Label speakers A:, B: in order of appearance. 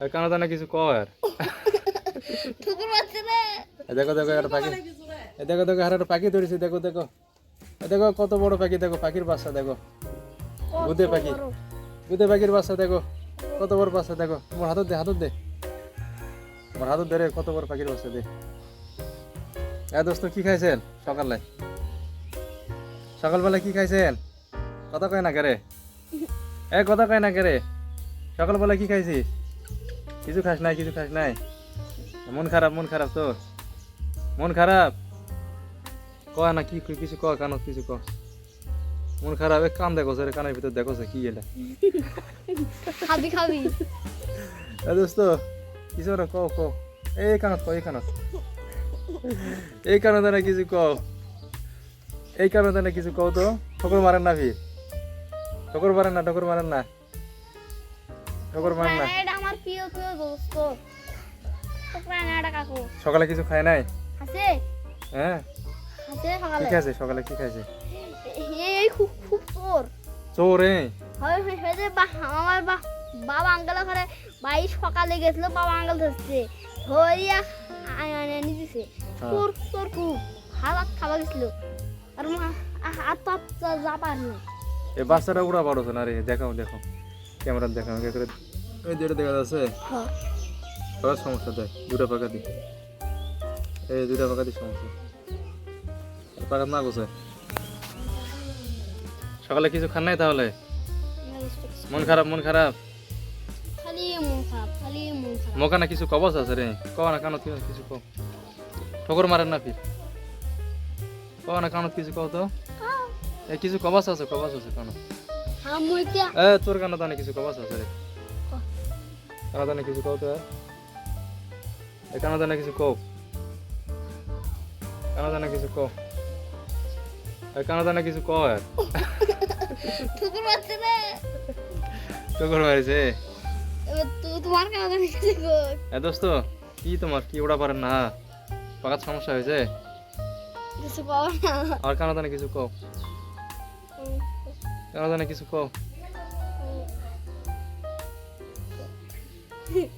A: আর কানা দানা কিছু কর। দেখো দেখো একটা পাখি। এ দেখো দেখো আর একটা পাখি ধরেছি দেখো দেখো। এ দেখো কত বড় পাখি দেখো পাখির বাচ্চা দেখো। গুদে পাখি। গুদে পাখির বাচ্চা দেখো। কত বড় বাচ্চা দেখো। মোর হাতত দে হাতত দে। মোর হাতত ধরে কত বড় পাখির বাচ্চা দে। এ দোস্ত কি খাইছেন সকালে? সকালবেলা কি খাইছেন? কথা কয় না কেরে এ কথা কয় না কেরে সকালবেলা কি খাইছিস? কিছু খাস নাই কিছু খাস নাই। মন খারাপ মন খারাপ তোর। মন খারাপ? কয় না কি কি- কিছু ক কান কিছু ক মন খারাপ এক কান দেখো রে কানের ভিতর দেখো কি এটা।
B: খাবি খাবি।
A: দোস্ত কিছু না ক ক এই কানত ক এই কানত। এই কানত না কিছু ক এই কানত না কিছু কও তো। ঠোকর মারেন না ফির। ঠোকর মারেন না ঠোকর মারেন না। ঠোকর মারেন না।
B: এটা আমার প্রিয় প্রিয় দোস্ত। তো প্রাণাটা কাকু।
A: সকালে কিছু খায় নাই?
B: আছে?
A: হ্যাঁ?
B: আছে
A: কি
B: সকালে
A: খাইছে? সকালে কি খাইছে?
B: এই এই খুব খুব তোর
A: চোর এ
B: হয়েছে বা আমার বা বাবা আঙ্কেল ওখানে ভাই সকালে গেছিল বাবা আঙ্কেল ধরছে। ধরিয়া দিছে
A: হ্যাঁ।
B: খুব। হাত খাওয়া গেছিল। আর মা- আর তো যা
A: এ বাচ্চাটা উড়া পারছ না রে? দেখাও দেখো ক্যামেরা দেখা কে করে। ওই যেটা দেখা যাচ্ছে? সবার সমস্যা দেয় দুটা পাকা দি এই দুটা পাকা দি সমস্যা। পাকা না গোছে সকালে কিছু খান নাই তাহলে? মন খারাপ মন খারাপ?
B: খালি মন খারাপ খালি মন খারাপ।
A: মোকা না কিছু কবচ আছে রে? ক না কানত কি- কিছু কো ঠোকর মারেন না ফির। ক না কানত কিছু কও তো? এ কিছু কবাস আছে কবাস আছে কানত। এ তোর কানত দানে কিছু কবাস আছে রে। দানে কিছু কও তো এ। কানত দানে কিছু কও। কানত দানে কিছু কও। এ দানে কিছু কও এ।
B: ঠুকুর মারছে রে।
A: ঠোকর মারিছে।
B: তোমার কেন জানি কিছু কর
A: এ দোস্ত কি তোমার? কি ওড়া পারেন না? পাকার সমস্যা হয়েছে?
B: কিছু পাবো না।
A: আর কানত দানে কিছু কও। কানত জানা কিছু কও।